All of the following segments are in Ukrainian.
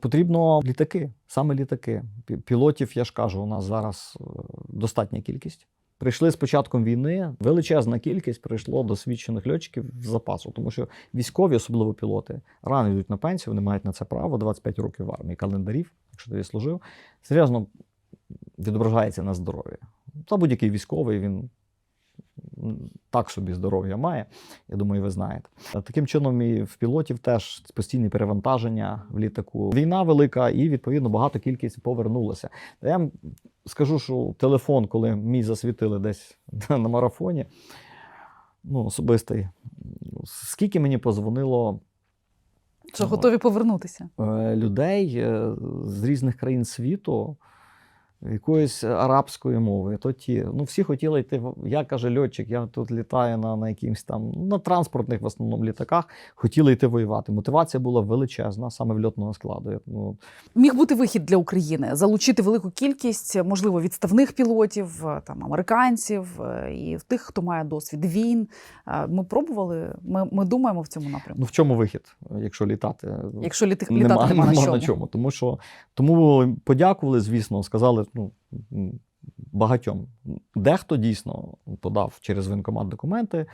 Потрібно літаки, саме літаки. Пілотів, я ж кажу, у нас зараз е, достатня кількість. Прийшли з початком війни, величезна кількість прийшло досвідчених льотчиків з запасу, тому що військові, особливо пілоти, рано йдуть на пенсію, вони мають на це право 25 років в армії календарів, якщо ти служив, серйозно відображається на здоров'ї. Та будь-який військовий він так собі здоров'я має. Я думаю, ви знаєте. Таким чином, і в пілотів теж постійні перевантаження в літаку. Війна велика, і відповідно багато кількість повернулося. Я вам скажу, що телефон, коли мій засвітили десь на марафоні, ну, особистий, скільки мені позвонило Що Ну, готові повернутися? е, людей е, з різних країн світу, якоїсь арабської мови, то ті. Ну, всі хотіли йти. Я каже, льотчик, я тут літаю на, на якимсь там на транспортних в основному літаках, хотіли йти воювати. Мотивація була величезна, саме в льотного складу. Ну, Міг бути вихід для України залучити велику кількість, можливо, відставних пілотів, е, там американців е, і тих, хто має досвід війн. Е, Ми пробували. Ми, ми думаємо в цьому напрямку. ну в чому вихід, якщо літати? Якщо літи, літати нема, на чому. чому. Тому що тому подякували, звісно, сказали ну, багатьом. Дехто дійсно подав через воєнкомат документи.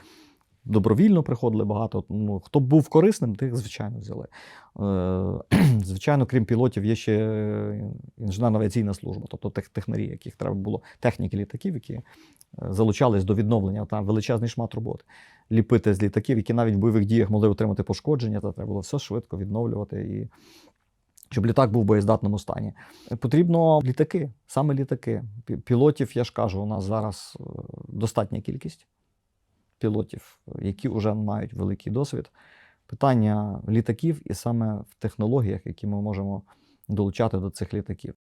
Добровільно приходили багато. Ну, хто був корисним, тих, звичайно, взяли. Е, звичайно, крім пілотів, є ще інженерна авіаційна служба, тобто тех- технарі, яких треба було, техніки літаків, які е, залучались до відновлення. Там величезний шмат роботи. Ліпити з літаків, які навіть в бойових діях могли отримати пошкодження, то треба було все швидко відновлювати і щоб літак був в боєздатному стані. Потрібно літаки, саме літаки. Пілотів, я ж кажу, у нас зараз е, достатня кількість пілотів, які вже мають великий досвід. Питання літаків і саме в технологіях, які ми можемо долучати до цих літаків.